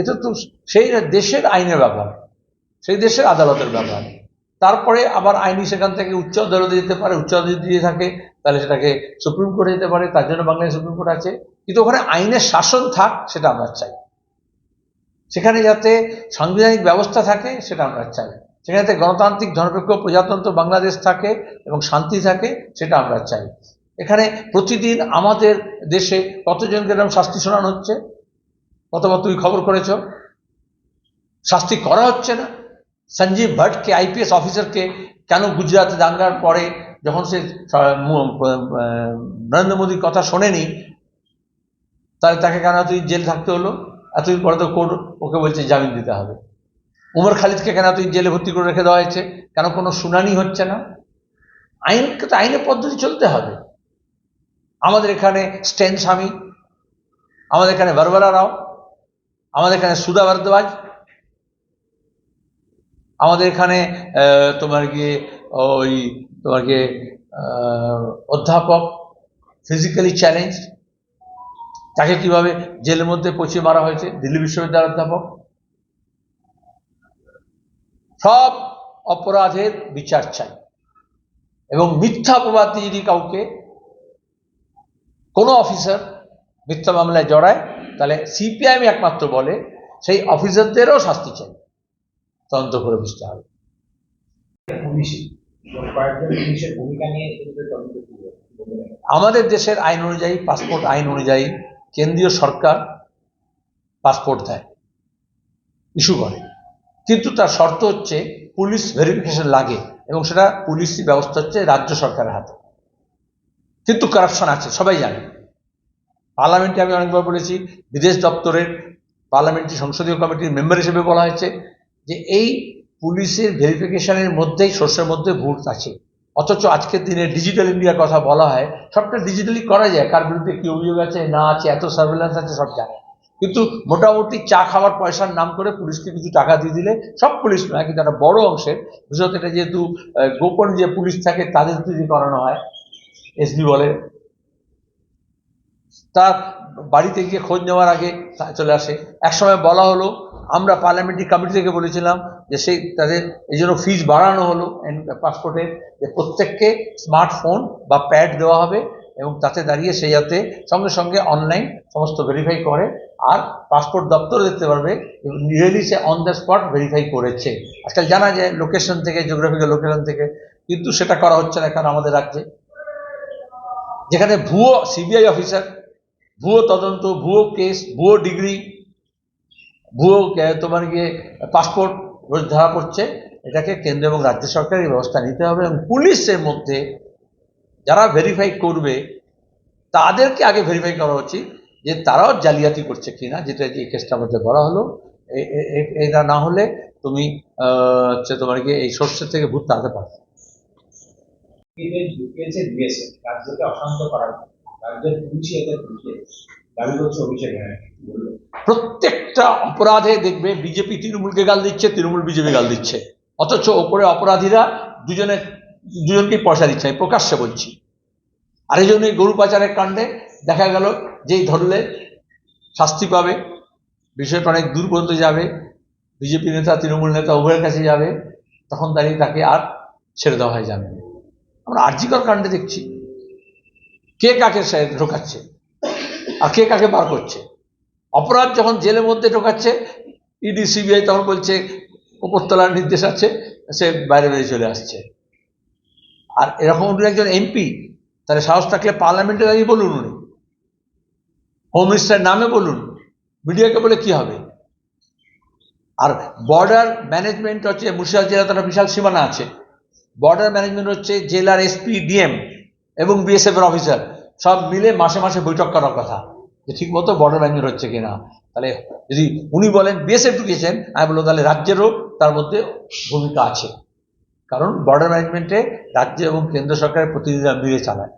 এটা তো সেই দেশের আইনের ব্যাপার, সেই দেশের আদালতের ব্যাপার। তারপরে আবার আইনি সেখান থেকে উচ্চ আদালতে যেতে পারে, উচ্চ আদালতে দিয়ে থাকে, তাহলে সেটাকে সুপ্রিম কোর্টে যেতে পারে, তার জন্য বাংলাদেশ সুপ্রিম কোর্ট আছে। কিন্তু ওখানে আইনের শাসন থাক, সেটা আমরা চাই। সেখানে যাতে সাংবিধানিক ব্যবস্থা থাকে, সেটা আমরা চাই। সেখানে যাতে গণতান্ত্রিক ধর্মপেক্ষ প্রজাতন্ত্র বাংলাদেশ থাকে এবং শান্তি থাকে, সেটা আমরা চাই। এখানে প্রতিদিন আমাদের দেশে কতজনকে এরকম শাস্তি শোনানো হচ্ছে? কতবার তুমি খবর করেছ, শাস্তি করা হচ্ছে না। সঞ্জীব ভট্টকে, আইপিএস অফিসারকে কেন গুজরাতে দাঙ্গার পরে যখন সে নরেন্দ্র মোদীর কথা শোনেনি, তাহলে তাকে কেন তুই জেল থাকতে হলো? এতদিন পরে তো কোর্ট ওকে বলছে জামিন দিতে হবে। উমর খালিদকে কেন তুই জেলে ভর্তি করে রেখে দেওয়া হয়েছে? কেন কোনো শুনানি হচ্ছে না? আইনকে তো আইনের পদ্ধতি চলতে হবে। আমাদের এখানে স্টেন স্বামী, আমাদের এখানে বরবরা রাও আমাদের এখানে সুদা ভারদ্বাজ, আমাদের এখানে তোমার গিয়ে ওই, তোমার গিয়ে অধ্যাপক ফিজিক্যালি চ্যালেঞ্জ তাকে কীভাবে জেলের মধ্যে পচিয়ে মারা হয়েছে, দিল্লি বিশ্ববিদ্যালয়ের অধ্যাপক। সব অপরাধের বিচার চাই। এবং মিথ্যা দিয়ে যদি কাউকে কোনো অফিসার মিথ্যা মামলায় জড়ায় তাহলে সিপিআইএম একমাত্র বলে সেই অফিসারদেরও শাস্তি চাই। তদন্ত করে বুঝতে হবে। হয়েছে। আমাদের দেশের আইন অনুযায়ী পাসপোর্ট আইন অনুযায়ী কেন্দ্রীয় সরকার পাসপোর্ট দেয় ইস্যু করে। কিন্তু তার শর্ত হচ্ছে পুলিশ ভেরিফিকেশন লাগে এবং সেটা পুলিশি ব্যবস্থা হচ্ছে রাজ্য সরকারের হাতে। কিন্তু কারাপশন আছে সবাই জানে। পার্লামেন্টে আমি অনেকবার বলেছি, বিদেশ দপ্তরের পার্লামেন্টারি সংসদীয় কমিটির মেম্বার হিসেবে বলা হয়েছে যে এই পুলিশের ভেরিফিকেশনের মধ্যেই, সোর্সের মধ্যে ভুল আছে। অথচ আজকের দিনে ডিজিটাল ইন্ডিয়ার কথা বলা হয়, সবটা ডিজিটালি করা যায়, কার বিরুদ্ধে কি অভিযোগ আছে, না আছে, এত সার্ভেলেন্স আছে, সব জানে। কিন্তু মোটামুটি চা খাওয়ার পয়সার নাম করে পুলিশকে কিছু টাকা দিয়ে দিলে সব পুলিশ নয়, কিন্তু একটা বড় অংশের, বিশেষত এটা যেহেতু গোপন যে পুলিশ থাকে, তাদের যদি করানো হয়, এসবি বলে তার বাড়িতে গিয়ে খোঁজ নেওয়ার আগে চলে আসে। একসময় বলা হলো, আমরা পার্লামেন্টারি কমিটি থেকে বলেছিলাম যে সেই তাদের এই জন্য ফিজ বাড়ানো হলো পাসপোর্টের যে প্রত্যেককে স্মার্টফোন বা প্যাড দেওয়া হবে এবং তাতে দাঁড়িয়ে সে যাতে সঙ্গে সঙ্গে অনলাইন সমস্ত ভেরিফাই করে আর পাসপোর্ট দপ্তর দেখতে পারবে রিয়েলি সে অন দ্য স্পট ভেরিফাই করেছে। আজকাল জানা যায় লোকেশন থেকে জিওগ্রাফিক্যাল লোকেশন থেকে, কিন্তু সেটা করা হচ্ছে না এখন আমাদের রাজ্যে। যেখানে ভুয়ো সিবিআই অফিসার ভুয়ো তদন্ত, ভুয়ো কেস ভুয়ো ডিগ্রি ভুয়ো তোমার গিয়ে পাসপোর্ট রোজ ধরা পড়ছে। এটাকে কেন্দ্র এবং রাজ্য সরকারের ব্যবস্থা নিতে হবে এবং পুলিশের মধ্যে যারা ভেরিফাই করবে, তাদেরকে আগে ভেরিফাই করা উচিত যে তারাও জালিয়াতি করছে কিনা, যেটা এই কেসটার মধ্যে বলা হলো। এটা না হলে তুমি হচ্ছে তোমার গিয়ে এই শস্যের থেকে ভূত তাড়াতে পারবে। ঢুকিয়েছে বিএসএফ রাজ্যকে অশান্ত করার বলবেন? প্রত্যেকটা অপরাধে দেখবে বিজেপি তৃণমূলকে গাল দিচ্ছে, তৃণমূল বিজেপি গাল দিচ্ছে অথচ ওপরে অপরাধীরা দুজনে, দুজনকেই পয়সা দিচ্ছে, আমি প্রকাশ্যে বলছি আর এই জন্য গরু পাচারের কাণ্ডে দেখা গেল যেই ধরলে শাস্তি পাবে, বিষয়টা অনেক দূর পর্যন্ত যাবে, বিজেপি নেতা, তৃণমূল নেতা উভয়ের কাছে যাবে, তখন দাঁড়িয়ে তাকে আর ছেড়ে দেওয়া হয় যাবে। আমরা আর্জিকর কাণ্ডে দেখছি কে কাকে ঢোকাচ্ছে? আর কে কাকে বার করছে? অপরাধ যখন জেলের মধ্যে ঢোকাচ্ছে, ইডি, সিবিআই তখন বলছে, উপরতলার নির্দেশ আছে, সে বাইরে বেরিয়ে চলে আসছে। আর এরকম উনি একজন এমপি, তাহলে সাহস থাকলে পার্লামেন্টে দাঁড়িয়ে বলুন উনি। হোম মিনিস্টারের নামে বলুন, মিডিয়াকে বলে কি হবে? আর বর্ডার ম্যানেজমেন্ট হচ্ছে, মুর্শিদাবাদ জেলা তার বিশাল সীমানা আছে। বর্ডার ম্যানেজমেন্ট হচ্ছে জেলার এসপি, ডিএম। এবং বিএসএফ এর অফিসার সব মিলে মাসে মাসে বৈঠক করার কথা। যে ঠিক মতো বর্ডার ম্যানেজমেন্ট হচ্ছে কিনা। তাহলে যদি উনি বলেন বিএসএফ ঢুকিয়েছেন আমি বলব তাহলে রাজ্যেরও তার মধ্যে ভূমিকা আছে। কারণ বর্ডার ম্যানেজমেন্টে রাজ্য এবং কেন্দ্র সরকারের প্রতিনিধিরা মিলে চালায়।